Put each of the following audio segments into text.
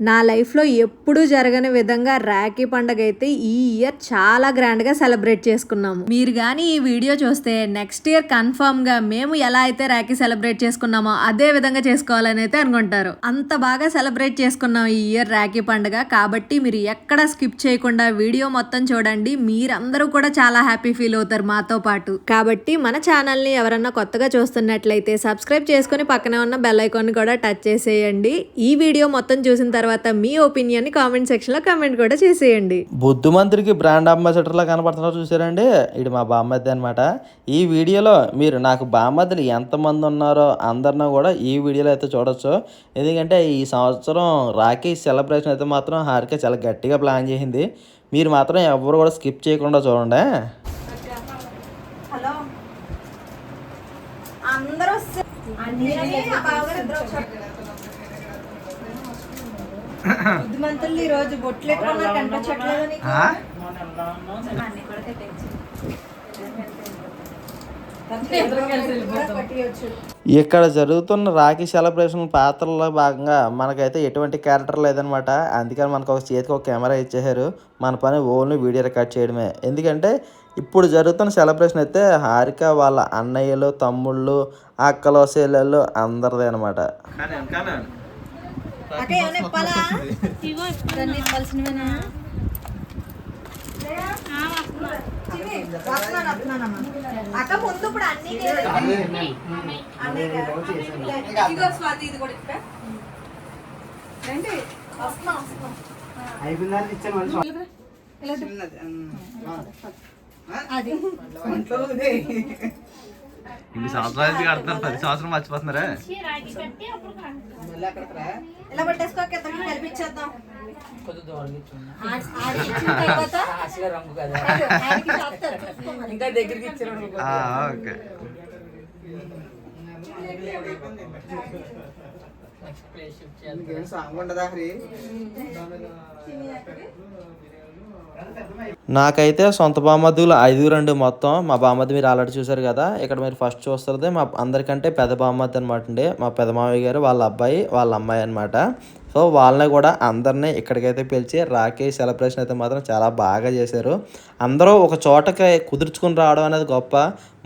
నా లైఫ్లో ఎప్పుడూ జరగని విధంగా రాఖీ పండగ అయితే ఈ ఇయర్ చాలా గ్రాండ్గా సెలబ్రేట్ చేసుకున్నాము. మీరు కానీ ఈ వీడియో చూస్తే నెక్స్ట్ ఇయర్ కన్ఫామ్గా మేము ఎలా అయితే రాఖీ సెలబ్రేట్ చేసుకున్నామో అదే విధంగా చేసుకోవాలని అయితే అనుకుంటారు. అంత బాగా సెలబ్రేట్ చేసుకున్నాం ఈ ఇయర్ రాఖీ పండుగ. కాబట్టి మీరు ఎక్కడ స్కిప్ చేయకుండా వీడియో మొత్తం చూడండి. మీరందరూ కూడా చాలా హ్యాపీ ఫీల్ అవుతారు మాతో పాటు. కాబట్టి మన ఛానల్ని ఎవరన్నా కొత్తగా చూస్తున్నట్లయితే సబ్స్క్రైబ్ చేసుకుని పక్కనే ఉన్న బెల్ ఐకాన్ కూడా టచ్ చేసేయండి. ఈ వీడియో మొత్తం చూసిన తర్వాత మీ ఒపీనియన్ కామెంట్ సెక్షన్లో కామెంట్ కూడా చేసేయండి. బుద్ధుమంతుడికి బ్రాండ్ అంబాసిడర్లా కనపడుతున్నారు చూసారండి? ఇది మా బామ్మద్ది అనమాట ఈ వీడియోలో మీరు నాకు బామ్మద్దులు ఎంతమంది ఉన్నారో అందరినో కూడా ఈ వీడియోలో అయితే చూడొచ్చు. ఎందుకంటే ఈ సంవత్సరం రాఖీ సెలబ్రేషన్ అయితే మాత్రం హారిక చాలా గట్టిగా ప్లాన్ చేసింది. మీరు మాత్రం ఎవరు కూడా స్కిప్ చేయకుండా చూడండి. హలో. అందరూ బుద్ధిమంతులు ఈ రోజు బొట్లు ఎక్కడ కనిపించట్లేదు నీకు? పట్టియొచ్చు. ఇక్కడ జరుగుతున్న రాఖీ సెలబ్రేషన్ పాత్రలో భాగంగా మనకైతే ఎటువంటి క్యారెక్టర్ లేదనమాట అందుకని మనకు ఒక చేతికి ఒక కెమెరా ఇచ్చేసారు మన పని ఓన్లీ వీడియో రికార్డ్ చేయడమే. ఎందుకంటే ఇప్పుడు జరుగుతున్న సెలబ్రేషన్ అయితే హారిక వాళ్ళ అన్నయ్యలు తమ్ముళ్ళు అక్కలు చెల్లెళ్ళు అందరిదే అనమాట అక్క ముందు ఇప్పుడు అన్ని నేనే. ఇదిగో స్వాతి ఇది కూడా ఇప్పా. రండి వస్తున్నా వస్తున్నా. అది. ఇన్ని సంవత్సరాల కడుతున్నారు? పది సంవత్సరం మర్చిపోతున్నారా? ఇలా పట్టేసుకో? ఇద్దరికి కల్పించేద్దాం. ఇంకా దగ్గరికి ఇచ్చారు ఓకే. ప్లేస్ షిఫ్ట్ చేయాలి నాకైతే సొంత బామ్మద్దులు ఐదుగురు రెండు మొత్తం. మా బామ్మద్ది మీరు ఆల్రెడీ చూసారు కదా. ఇక్కడ మీరు ఫస్ట్ చూస్తుంది మా అందరికంటే పెద్ద బామ్మద్ది అనమాట అండి. మా పెద్ద మామయ్య గారు వాళ్ళ అబ్బాయి వాళ్ళ అమ్మాయి అనమాట సో వాళ్ళని కూడా అందరినీ ఇక్కడికైతే పిలిచి రాఖీ సెలబ్రేషన్ అయితే మాత్రం చాలా బాగా చేశారు. అందరూ ఒక చోటకి కుదుర్చుకుని రావడం అనేది గొప్ప.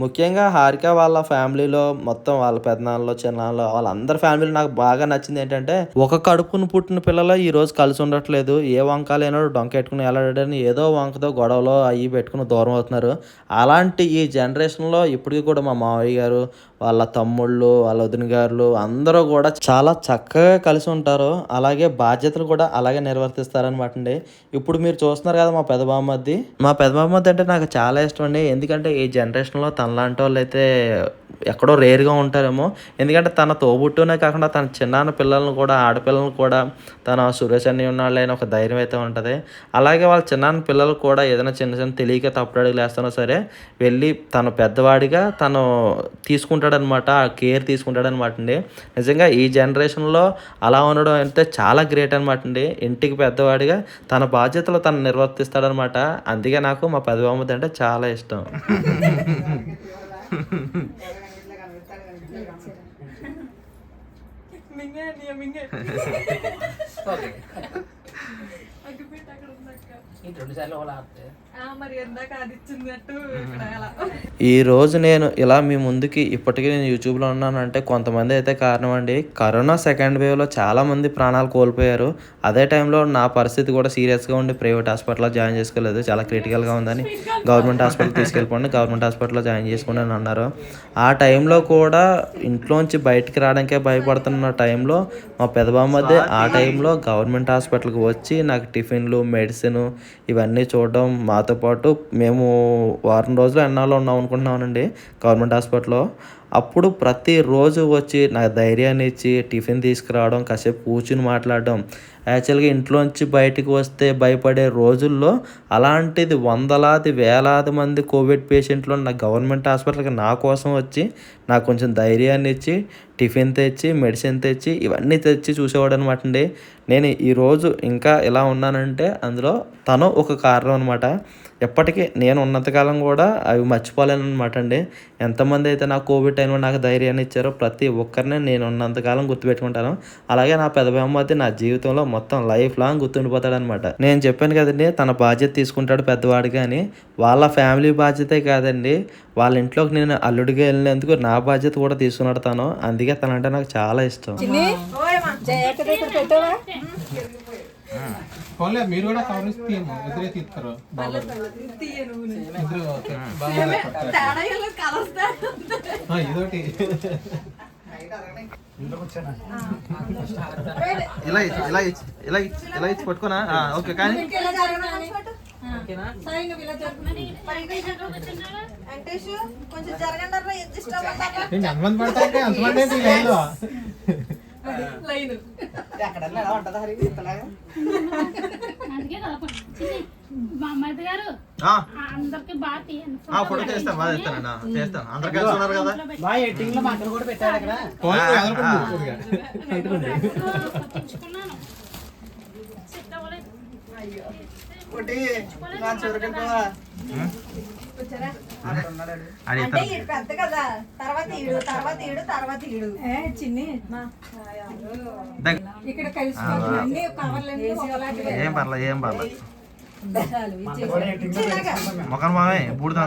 ముఖ్యంగా హారిక వాళ్ళ ఫ్యామిలీలో మొత్తం వాళ్ళ పెద్దనాళ్ళు చిన్నాళ్ళు వాళ్ళందరి ఫ్యామిలీ నాకు బాగా నచ్చింది ఏంటంటే ఒక కడుపును పుట్టిన పిల్లలు ఈ రోజు కలిసి ఉండట్లేదు. ఏ వంకాలైనా డొంక డొంకెట్టుకుని వెళ్ళాడని ఏదో వంకతో గొడవలో అవి పెట్టుకుని దూరం అవుతున్నారు. అలాంటి ఈ జనరేషన్లో ఇప్పటికీ కూడా మా మావయ్య గారు వాళ్ళ తమ్ముళ్ళు వాళ్ళ వదిన గారులు అందరూ కూడా చాలా చక్కగా కలిసి ఉంటారు. అలాగే బాధ్యతలు కూడా అలాగే నిర్వర్తిస్తారనమాట అండి. ఇప్పుడు మీరు చూస్తున్నారు కదా మా పెద్ద బామ్మద్ది మా పెద్ద బామ్మద్ది అంటే నాకు చాలా ఇష్టం అండి. ఎందుకంటే ఈ జనరేషన్లో తనలాంటి వాళ్ళు అయితే ఎక్కడో రేర్గా ఉంటారేమో. ఎందుకంటే తన తోబుట్టునే కాకుండా తన చిన్నాన్న పిల్లలను కూడా ఆడపిల్లలను కూడా తన సురేష్ అన్ని ఉన్నాళ్ళైన ఒక ధైర్యం అయితే ఉంటుంది. అలాగే వాళ్ళ చిన్నాన్న పిల్లలు కూడా ఏదైనా చిన్న చిన్న తెలియక తప్పుడు అడుగులు వేస్తున్నా సరే వెళ్ళి తను పెద్దవాడిగా తను తీసుకుంటాడనమాట ఆ కేర్ తీసుకుంటాడనమాట అండి. నిజంగా ఈ జనరేషన్లో అలా ఉండడం అంటే చాలా గ్రేట్ అనమాట అండి. ఇంటికి పెద్దవాడిగా తన బాధ్యతలు తను నిర్వర్తిస్తాడనమాట అందుకే నాకు మా పెద్ద అంటే చాలా ఇష్టం. ఓకే ఇది రెండు సార్లు ఒకలా ఆపితే ఈ రోజు నేను ఇలా మీ ముందుకి ఇప్పటికీ నేను యూట్యూబ్లో ఉన్నానంటే కొంతమంది అయితే కారణం అండి. కరోనా సెకండ్ వేవ్లో చాలామంది ప్రాణాలు కోల్పోయారు. అదే టైంలో నా పరిస్థితి కూడా సీరియస్గా ఉండి ప్రైవేట్ హాస్పిటల్లో జాయిన్ చేసుకోలేదు. చాలా క్రిటికల్గా ఉందని గవర్నమెంట్ హాస్పిటల్ తీసుకెళ్ళిపోండి గవర్నమెంట్ హాస్పిటల్లో జాయిన్ చేసుకోండి అని అన్నారు. ఆ టైంలో కూడా ఇంట్లోంచి బయటికి రావడానికే భయపడుతున్న టైంలో మా పెదబామ్మది ఆ టైంలో గవర్నమెంట్ హాస్పిటల్కి వచ్చి నాకు టిఫిన్లు మెడిసిన్ ఇవన్నీ చూడడం మాతో పాటు మేము వారం రోజులు ఎన్నాళ్ళు ఉన్నాం అనుకుంటున్నామండి. గవర్నమెంట్ హాస్పిటల్లో. అప్పుడు ప్రతిరోజు వచ్చి నాకు ధైర్యాన్ని ఇచ్చి టిఫిన్ తీసుకురావడం కాసేపు కూర్చుని మాట్లాడడం. యాక్చువల్గా ఇంట్లోంచి బయటికి వస్తే భయపడే రోజుల్లో అలాంటిది వందలాది వేలాది మంది కోవిడ్ పేషెంట్లు నా గవర్నమెంట్ హాస్పిటల్కి నా కోసం వచ్చి నాకు కొంచెం ధైర్యాన్ని ఇచ్చి టిఫిన్ తెచ్చి మెడిసిన్ తెచ్చి ఇవన్నీ తెచ్చి చూసేవాడు అనమాట అండి. నేను ఈరోజు ఇంకా ఇలా ఉన్నానంటే అందులో తను ఒక కారణం అనమాట ఎప్పటికీ నేను ఉన్నంతకాలం కూడా అవి మర్చిపోలేను అనమాట అండి. ఎంతమంది అయితే నాకు కోవిడ్ టైంలో నాకు ధైర్యాన్ని ఇచ్చారో ప్రతి ఒక్కరిని నేను ఉన్నంతకాలం గుర్తుపెట్టుకుంటాను. అలాగే నా పెద్ద బామ్మది నా జీవితంలో మొత్తం లైఫ్ లాంగ్ గుర్తుండిపోతాడు అనమాట నేను చెప్పాను కదండి తన బాధ్యత తీసుకుంటాడు పెద్దవాడు కానీ వాళ్ళ ఫ్యామిలీ బాధ్యతే కాదండి. వాళ్ళ ఇంట్లోకి నేను అల్లుడిగా వెళ్ళినందుకు నా బాధ్యత కూడా తీసుకున్నాడు తను. అందుకే తనంటే నాకు చాలా ఇష్టం. పోన్లే మీరు కూడా కవర్ ఇస్తే తీయము ఇద్దరే తీస్తారు ఇదొకటి. ఇలా ఇచ్చి ఇలా ఇచ్చి ఇలా ఇచ్చి ఇలా ఇచ్చి పట్టుకోనా? ఆ, ఓకే కానీ కొంచెం జరగండి ఏంటి ఎంతమంది పడతాయి అంతమంది లైన్లో ఎక్కడన్నా ఎలా ఉంటుందా హరి? ఇంతలాగా అందుకే కదా చిన్ని, మా అమ్మాయి గారు ఆ, అందరికి బాగా తీయండి ఆ, ఫోటో చేస్తాను బాగా చేస్తాను ఆ, చేస్తాను అందరు కలిసి ఉన్నారు కదా? బాగా ఎడిటింగ్లో మాటలు కూడా అక్కడ. ఆ, ఒకటి నా చివరికెళ్ళిపోవా అడిగితే పెద్ద కదా. తర్వాత ఈడు తర్వాత ఈడు తర్వాత ఈడు. చిన్ని. ఇక్కడ కలిసి అన్ని కవర్లన్నీ ఒకలాంటివే. ఏం పర్లేదు ఏం పర్లేదు. మొఖం మామే. బూడిద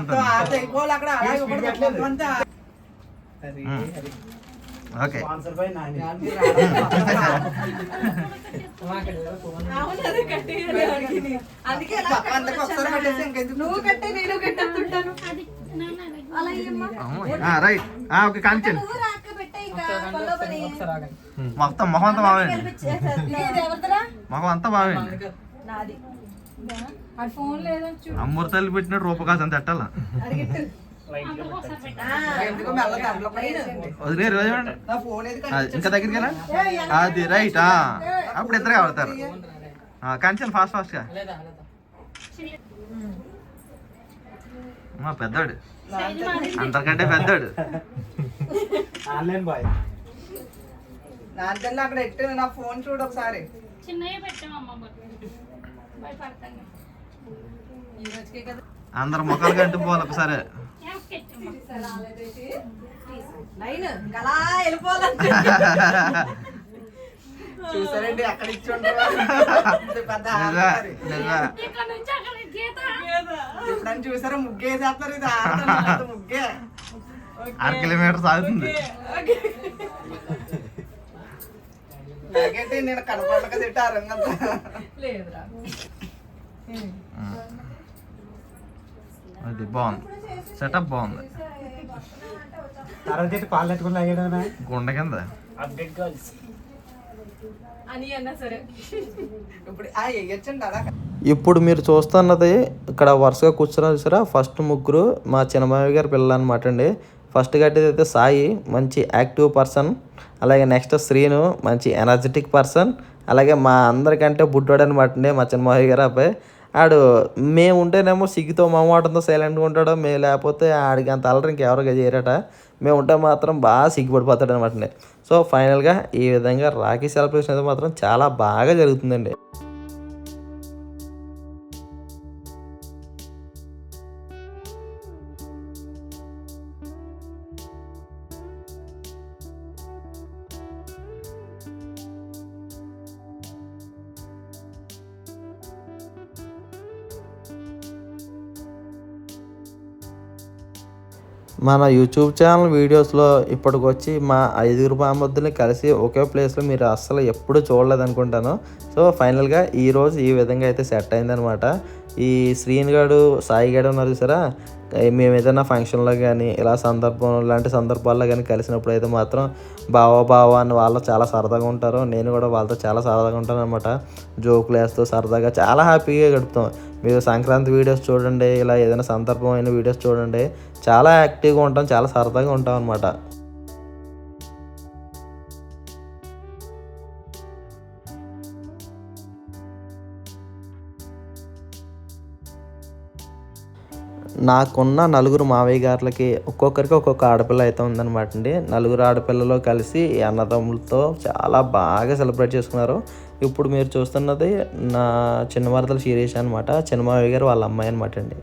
ఓకే. రైట్ ఓకే పని. మొత్తం మొహం అంతా బాగా? మొహం అంతా బాగా చూ అమృతాలు పెట్టిన రూపకాశం తట్టాల అడిగిట్టు అందరూ ఒకసారి పెట్టండి. ఎందుకో మెల్ల దాంట్లో పడేసేయండి. వదిలే రోజు చూడండి. నా ఫోన్ ఏది అది ఇంకా దగ్గరికి అది రైట్? అప్పుడు ఇద్దరే ఆడతారు కంచెలు ఫాస్ట్ ఫాస్ట్గా మా పెద్దోడు. అందరికంటే పెద్దోడు. Online boy. అక్కడ ఎట్టు నా ఫోన్ చూడు ఒకసారి. అందరు ముఖాలు కంటూ పోవాలి ఒకసారి. చూసారండి అక్కడ ఇచ్చి ఉంటారు. చూసారా? ముగ్గేసేస్తారు ఇది ఆడతారు ముగ్గే. అర కిలోమీటర్ సాగుతుంది. నాకైతే నేను కనపడక తిట్టారు లేదురా. అది బాగుంది. సెటప్ బాగుంది. తర్వాత పాలు పెట్టుకుని లాగేదా గుండ కింద? అప్డేట్ గర్ల్స్ అని అన్నా సరే. ఇప్పుడు ఆ వేయచ్చండి అలా ఇప్పుడు మీరు చూస్తున్నది ఇక్కడ వరుసగా కూర్చున్నారు చూసారా? ఫస్ట్ ముగ్గురు మా చిన్నమావి గారి పిల్లలు అనమాట అండి. ఫస్ట్ కట్టేది అయితే సాయి మంచి యాక్టివ్ పర్సన్ అలాగే నెక్స్ట్ శ్రీను మంచి ఎనర్జెటిక్ పర్సన్ అలాగే మా అందరికంటే బుడ్డోడు అనమాట అండి మా చిన్నమావి గారు అబ్బాయి. ఆడు మేము ఉంటేనేమో సిగ్గుతో మమ్మాటంతో సైలెంట్గా ఉంటాడు మేము లేకపోతే ఆడికి అంత అల్లరి ఇంకెవరిగా చేయరట. మేము ఉంటే మాత్రం బాగా సిగ్గుపడిపోతాడు అనమాట సో ఫైనల్గా ఈ విధంగా రాఖీ సెలబ్రేషన్ అయితే మాత్రం చాలా బాగా జరుగుతుందండి. మన యూట్యూబ్ ఛానల్ వీడియోస్లో ఇప్పటికొచ్చి మా ఐదుగురు బామద్దుల్ని కలిసి ఒకే ప్లేస్లో మీరు అస్సలు ఎప్పుడు చూడలేదు అనుకుంటాను సో ఫైనల్గా ఈరోజు ఈ విధంగా అయితే సెట్ అయిందనమాట ఈ శ్రీని గాడు సాయి గారు ఉన్నారు చూసారా? మేము ఏదైనా ఫంక్షన్లో కానీ ఇలా సందర్భం లాంటి సందర్భాల్లో కానీ కలిసినప్పుడు అయితే మాత్రం బావా బావా అని వాళ్ళు చాలా సరదాగా ఉంటారు. నేను కూడా వాళ్ళతో చాలా సరదాగా ఉంటాను అనమాట జోకులు వేస్తూ సరదాగా చాలా హ్యాపీగా గడుపుతాం. మీరు సంక్రాంతి వీడియోస్ చూడండి ఇలా ఏదైనా సందర్భమైన వీడియోస్ చూడండి. చాలా యాక్టివ్గా ఉంటాం చాలా సరదాగా ఉంటాం అనమాట నాకున్న నలుగురు మావయ్య గారులకి ఒక్కొక్కరికి ఒక్కొక్క ఆడపిల్ల అయితే ఉందన్నమాట అండి. నలుగురు ఆడపిల్లలు కలిసి అన్నదమ్ములతో చాలా బాగా సెలబ్రేట్ చేసుకున్నారు. ఇప్పుడు మీరు చూస్తున్నది నా చిన్న వరదల శిరీష్ అనమాట చిన్న మావయ్య గారు వాళ్ళ అమ్మాయి అనమాట అండి.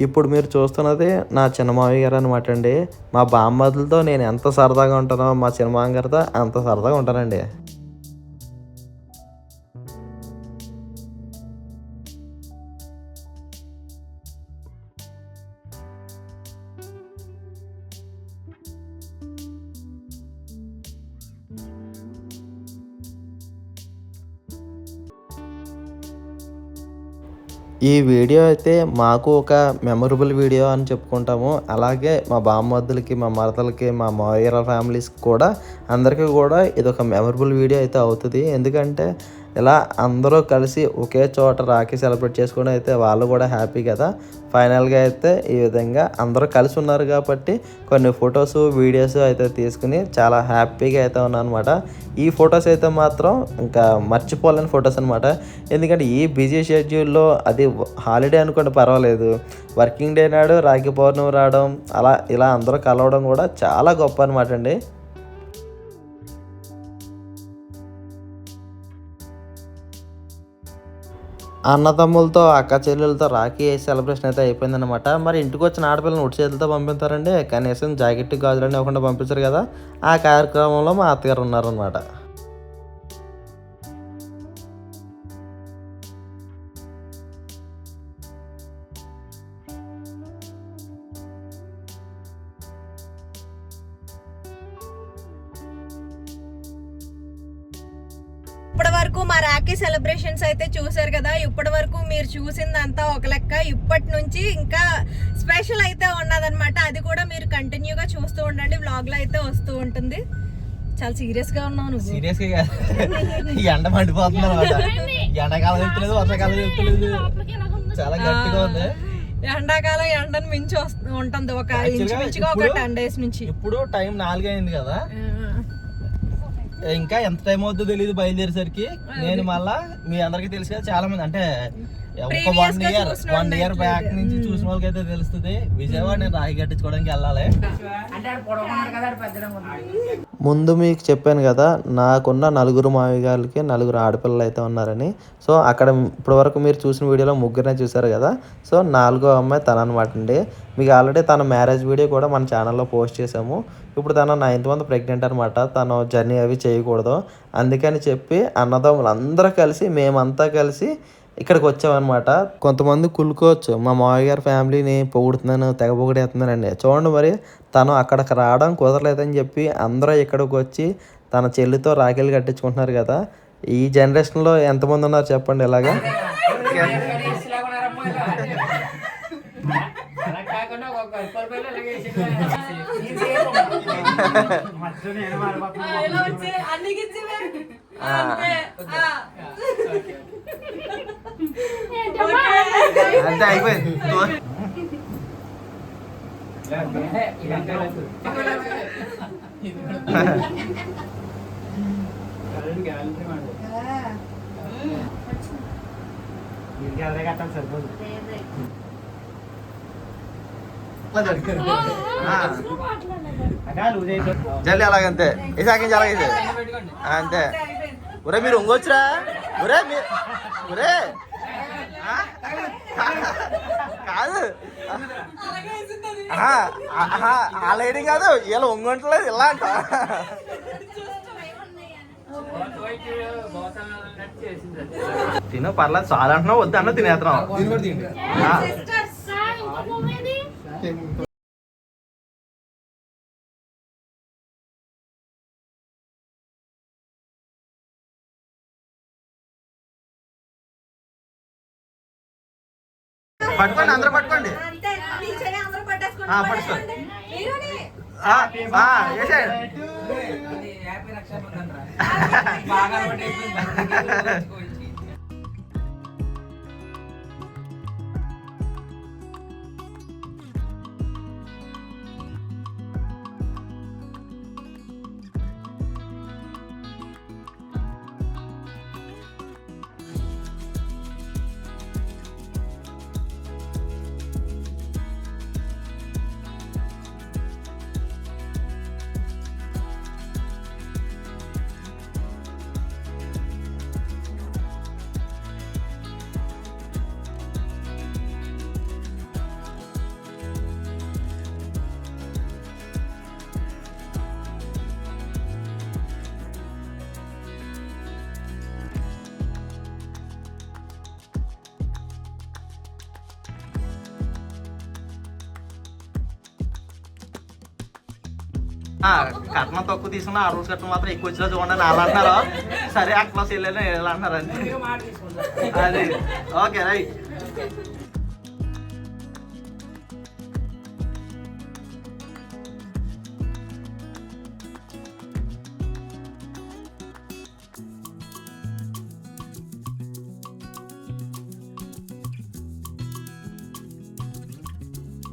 ఇప్పుడు మీరు చూస్తున్నది నా చిన్న గారు అనమాట అండి. మా బామ్మదులతో నేను ఎంత సరదాగా ఉంటానో మా చిన్నమామ గారితో అంత సరదాగా ఉంటానండి. ఈ వీడియో అయితే మాకు ఒక మెమొరబుల్ వీడియో అని చెప్పుకుంటాము. అలాగే మా బామ్మద్దులకి మా మరదలకి మా మావయ్య ఫ్యామిలీస్కి కూడా అందరికీ కూడా ఇది ఒక మెమొరబుల్ వీడియో అయితే అవుతుంది. ఎందుకంటే ఇలా అందరూ కలిసి ఒకే చోట రాఖీ సెలబ్రేట్ చేసుకోవడం అయితే వాళ్ళు కూడా హ్యాపీ కదా. ఫైనల్గా అయితే ఈ విధంగా అందరూ కలిసి ఉన్నారు కాబట్టి కొన్ని ఫొటోస్ వీడియోస్ అయితే తీసుకుని చాలా హ్యాపీగా అయితే ఉన్నాను అనమాట ఈ ఫొటోస్ అయితే మాత్రం ఇంకా మర్చిపోలేని ఫొటోస్ అనమాట ఎందుకంటే ఈ బిజీ షెడ్యూల్లో అది హాలిడే అనుకోండి పర్వాలేదు. వర్కింగ్ డే నాడు రాఖీ పౌర్ణమి రావడం అలా ఇలా అందరూ కలవడం కూడా చాలా గొప్ప అనమాట అండి. అన్నదమ్ములతో అక్క చెల్లెలతో రాఖీ సెలబ్రేషన్ అయితే అయిపోయిందనమాట మరి ఇంటికి వచ్చిన ఆడపిల్లని ఉడి చేతులతో పంపిస్తారండి. కనీసం జాకెట్ గాజులని ఇవ్వకుండా పంపించారు కదా. ఆ కార్యక్రమంలో మా అత్తగారు ఉన్నారనమాట చూసిందంతా ఒక లెక్క. ఇప్పటి నుంచి ఇంకా స్పెషల్ అయితే ఉన్నదన్నమాట. అది కూడా మీరు కంటిన్యూగా చూస్తూ ఉండండి. వ్లాగ్లో అయితే వస్తూ ఉంటుంది. చాలా సీరియస్గా ఉన్నావు నువ్వు. సీరియస్గా ఈ ఎండ మండిపోతుంది అనమాట ఎండాకాలం చెప్తలేదు వర్షాకాలం చెప్తలేదు లోపలికి ఎలాగుందో? చాలా గట్టిగా ఉంది. ఎండాకాలం ఎండను మించి వస్తూ ఉంటుంది. ఒక ఇంచుమించుగా ఒక టెన్ డేస్ నుంచి. ఇప్పుడు టైం నాలుగైంది కదా. ఆ, ఇంకా ఎంత టైం అవుతుందో తెలియదు బయలుదేరేసరికి. నేను మళ్ళా మీ అందరికీ తెలుసు కదా చాలా మంది అంటే ఒక వన్గా ఇయర్ చూసిన వన్ ఇయర్ బ్యాక్. నుంచి చూసిన వాళ్ళకి అయితే తెలుస్తుంది విజయవాడ నేను రాయి కట్టించుకోవడానికి వెళ్ళాలి. ముందు మీకు చెప్పాను కదా నాకున్న నలుగురు మావయ్య గారికి నలుగురు ఆడపిల్లలు అయితే ఉన్నారని. సో అక్కడ ఇప్పటి వరకు మీరు చూసిన వీడియోలో ముగ్గురే చూసారు కదా. సో నాలుగో అమ్మాయి తన అనమాట అండి. మీకు ఆల్రెడీ తన మ్యారేజ్ వీడియో కూడా మన ఛానల్లో పోస్ట్ చేసాము ఇప్పుడు తన నైన్త్ మంత్ ప్రెగ్నెంట్ అనమాట తను జర్నీ అవి చేయకూడదు. అందుకని చెప్పి అన్నదమ్ములు అందరూ కలిసి మేమంతా కలిసి ఇక్కడికి వచ్చామన్నమాట కొంతమంది కులుకోవచ్చు. మా మావయ్య గారి ఫ్యామిలీని పొగుడుతున్నాను తెగ పొగిడేస్తున్నానండి. చూడండి మరి తను అక్కడికి రావడం కుదరలేదని చెప్పి అందరూ ఇక్కడికి వచ్చి తన చెల్లితో రాఖీలు కట్టించుకుంటున్నారు కదా. ఈ జనరేషన్లో ఎంతమంది ఉన్నారు చెప్పండి ఇలాగా? అలా అలాగే మధ్య నేను మారిపోతున్నాను ఏంటమ్మా? అంతే అయిపోయింది జల్లి అలాగంతే. ఇసాకించి అంతే. ఒరే మీరు ఉంగొచ్చురా ఒరే ఒరే కాదు. ఆ లైడింగ్ కాదు ఇలా ఉంగొంటలేదు ఇలా అంట. తిను పర్లేదు చాలా అంటున్నావు వద్దు అన్న తినేస్తున్నావు. పట్టుకోండి అందరూ పట్టుకోండి ఆ, పట్టుకోండి ఆ, ఆ, వేసేయండి. కట్నం తక్కువ తీసుకున్నా ఆ రోజు కట్నం మాత్రం ఎక్కువ వచ్చినా చూడండి అలా అంటున్నారు సరే అట్లా వెళ్ళాను ఇలా అంటున్నారు అంతే అది. Okay right.